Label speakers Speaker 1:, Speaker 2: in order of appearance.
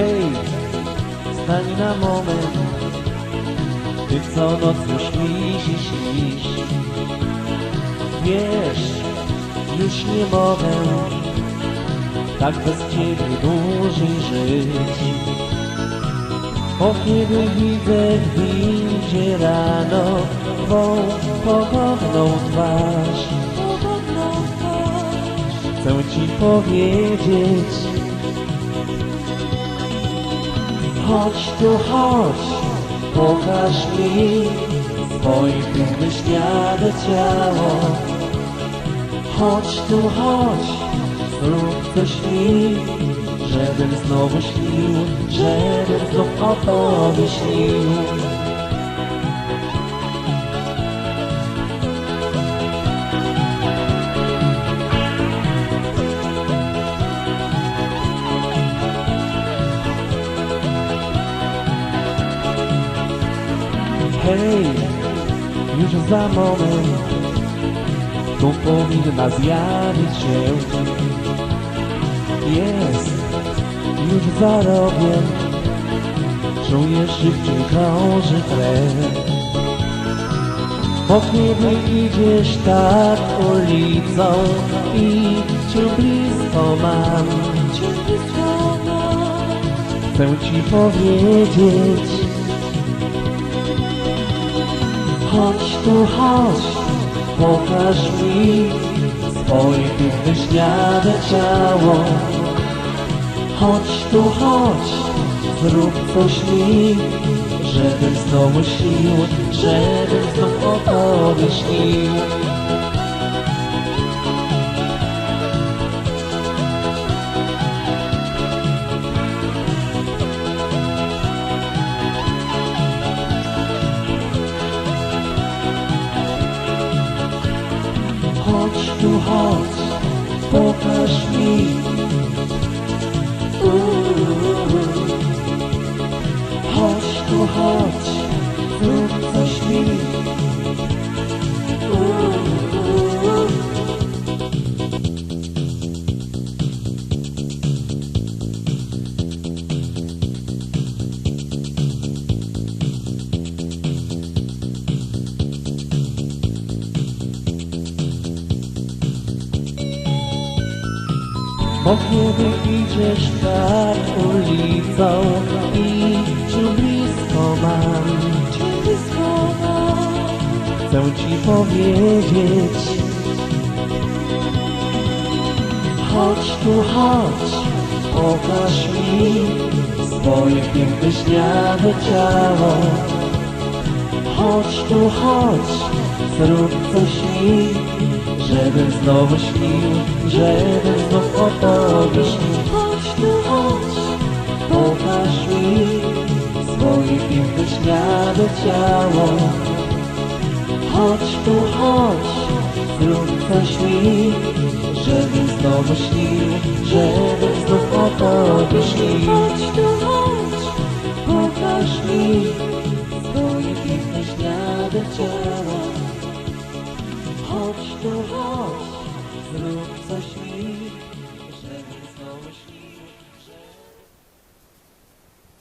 Speaker 1: Hej, stań na moment, ty co noc już śnisz śnisz. Wiesz, już nie mogę tak bez ciebie dłużej żyć. Bo kiedy widzę w windzie rano twą pogodną twarz, chcę ci powiedzieć, chodź tu, chodź, pokaż mi swoje piękne śniade ciało. Chodź tu, chodź, zrób coś mi, żebym znowu śnił, żebym znów o tobie śnił. Hej, już za moment. Tu powinna zjawić się. Jest, już za rogiem, czuję szybciej krąży krew. Bo kiedy idziesz tak ulicą i cię blisko mam, chcę ci powiedzieć, Chodź tu, chodź, pokaż mi swoje piękne śniade ciało. Chodź tu, chodź, zrób coś mi, żebym znowu śnił, żebym znów o tobie śnił. Chodź tu, chodź, pokaż mi. Bo kiedy idziesz tak ulicą i cię blisko mam, chcę ci powiedzieć, chodź tu, chodź, pokaż mi swoje piękne śniade ciało. Chodź tu, chodź, zrób coś mi, żebym znowu śnił, żebym znów o tobie śnił. Chodź tu, chodź, pokaż mi swoje piękne śniade ciało. Chodź tu, chodź, zrób coś mi, żebym znowu śnił, żebym znów o tobie śnił.
Speaker 2: Chodź tu, chodź, zrób coś mi, żeby.